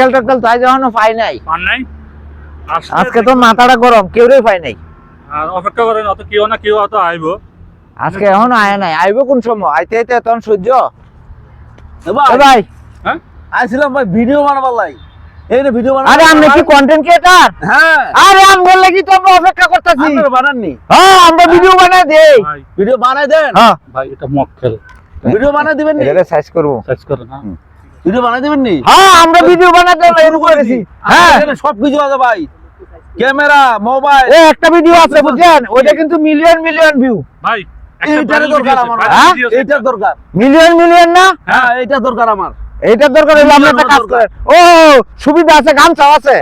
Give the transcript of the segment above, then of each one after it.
তেল টেল তাই যখন পাই নাই। পান নাই? আজকে তো মাথাটা গরম কেউই পাই নাই। আর অপেক্ষা করেন অত কেউ না কেউ অত আইব। আজকে এখনও আয় নাই। আইব কোন সময়? আইতে আইতে তখন সহ্য? এ ভাই। ভাই। হ্যাঁ? আইছিলাম ভাই ভিডিও বানাবার লাই। এই রে ভিডিও বানাবার আরে আমরা কি কন্টেন্ট ক্রিয়েটার হ্যাঁ। আরে আমরা লাগি তো আমরা অপেক্ষা করতেছি। আপনারা বানাননি? হ্যাঁ আমরা ভিডিও বানাই দেই। ভিডিও বানাই দেন। হ্যাঁ। ভাই এটা ভিডিও বানাই দিবেন নি? এটা সাইজ করব। সার্চ করেন হ্যাঁ। ভিডিও বানাই দিবেন নি? হ্যাঁ আমরা ভিডিও বানাতে শুরু করেছি। হ্যাঁ। সব কিছু আছে ভাই। ক্যামেরা মোবাইল ও একটা ভিডিও আছে বুঝছেন ওইটা কিন্তু মিলিয়ন মিলিয়ন ভিউ ভাই এইটারে দরকার আমার। হ্যাঁ? এইটার দরকার। মিলিয়ন মিলিয়ন না? হ্যাঁ এইটা দরকার আমার। এইটার দরকার হলে আমরা একটা কাজ করেন। ও সুবিধা আছে আছে?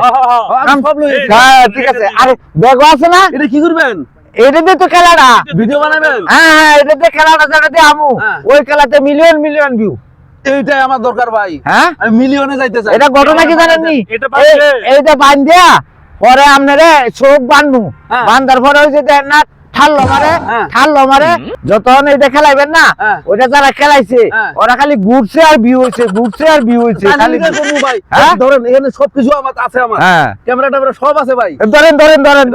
এই- হ্যাঁ ঠিক আছে। আর ব্যাগও আছে না? এটা কি করবেন? এটা দিয়ে তো খেলাটা। ভিডিও বানাবেন? হ্যাঁ হ্যাঁ এটা দিয়ে খেলাটা যেটা দিয়ে আমু। হ্যাঁ। ওই খেলাতে মিলিয়ন মিলিয়ন ভিউ এইটাই আমার দরকার ভাই হ্যাঁ আমি মিলিয়নে যাইতে চাই এটা ঘটনা কি বাঁধবে। এই- এইটা বান দিয়া পরে আপনারে চোখ বানবো হ্যাঁ। বান্ধার পরে ওই যে না ঠাল্লো মারে হ্যাঁ। ঠাল্লো মারে যতক্ষণ এটা খেলাইবেন না হ্যাঁ। যারা খেলাইছে। ওরা খালি ঘুরছে আর ভিউ হয়েছে ঘুরছে আর ভিউ হয়েছে খালি ভাই হ্যাঁ? ধরেন এখানে সবকিছু আমার আছে আমার হ্যাঁ ক্যামেরা ট্যামেরা সব আছে ভাই ধরেন ধরেন ধরেন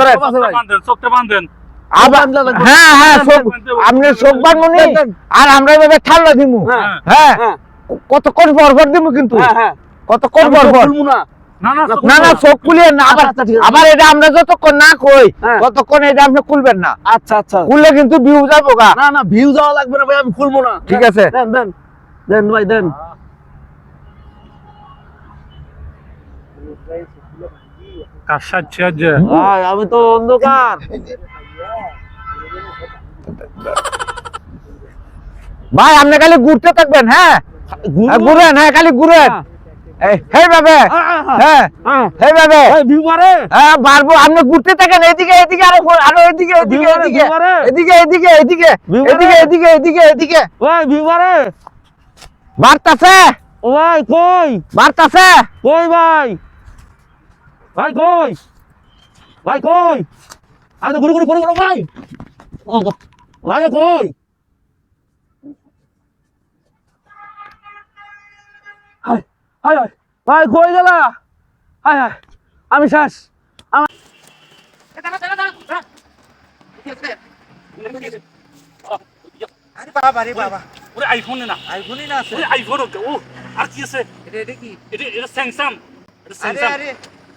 বান্ধেন। হ্যাঁ হ্যাঁ। আপনি চোখ দেন। আর আমরা এভাবে ঠাল্লা দিমু হ্যাঁ কতক্ষণ পর দিমু কিন্তু। হ্যাঁ হ্যাঁ। কতক্ষণ খুলবো না না। না চোখ খুলিয়ে না আবার আচ্ছা, আছে। আবার এটা আমরা যতক্ষণ না কই হ্যাঁ। ততক্ষণ এটা আপনি খুলবেন না। আচ্ছা আচ্ছা। খুললে কিন্তু ভিউ যাব গা। না না ভিউ যাওয়া লাগবে না ভাই আমি খুলবো না। ঠিক আছে। দেন দেন দেন ভাই দেন। আমি তো অন্ধকার। ভাই আপনি খালি ঘুরতে থাকবেন হ্যাঁ? ঘুরেন হ্যাঁ খালি হেই হ্যাঁ হেই ভাই হ্যাঁ পারব আপনি ঘুরতে থাকেন এদিকে এদিকে আরও আরও এদিকে এদিকে এদিকে এদিকে এদিকে এদিকে কই? ভাই? ভাই কই? ভাই কই? ঘুরে ঘুরে ঘুরে ঘুরে ভাই। ও, ভাই কই? হাই হাই হাই ভাই কই গেলা? হাই হাই আমি শেষ। আরে বাবা রে বাবা। ওরে আইফোনে না। আইফোনই না আছে। ওরে আইফোন ও আর কি আছে? এটা এটা কি? এটা এটা স্যামসাং এটা আরে স্যামসাং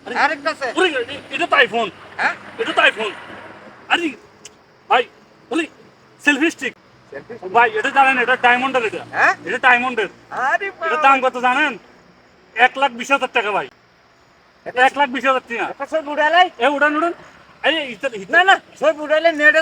আরে আরেকটা আছে। ওরে এ- এটা তো আইফোন হ্যাঁ? এটা তো আইফোন আরে ভাই ওরে সেলফি স্টিক ভাই এটা জানেন এটা ডায়মন্ডের এটা। হ্যাঁ? এটা ডায়মন্ডের এটা দাম কত জানেন? এক লাখ বিশ হাজার টাকা ভাই। এক লাখ বিশ হাজার টাকা। উড়ালাই? এ উড়ান উড়ান। এই না না সব উড়ালে নেটে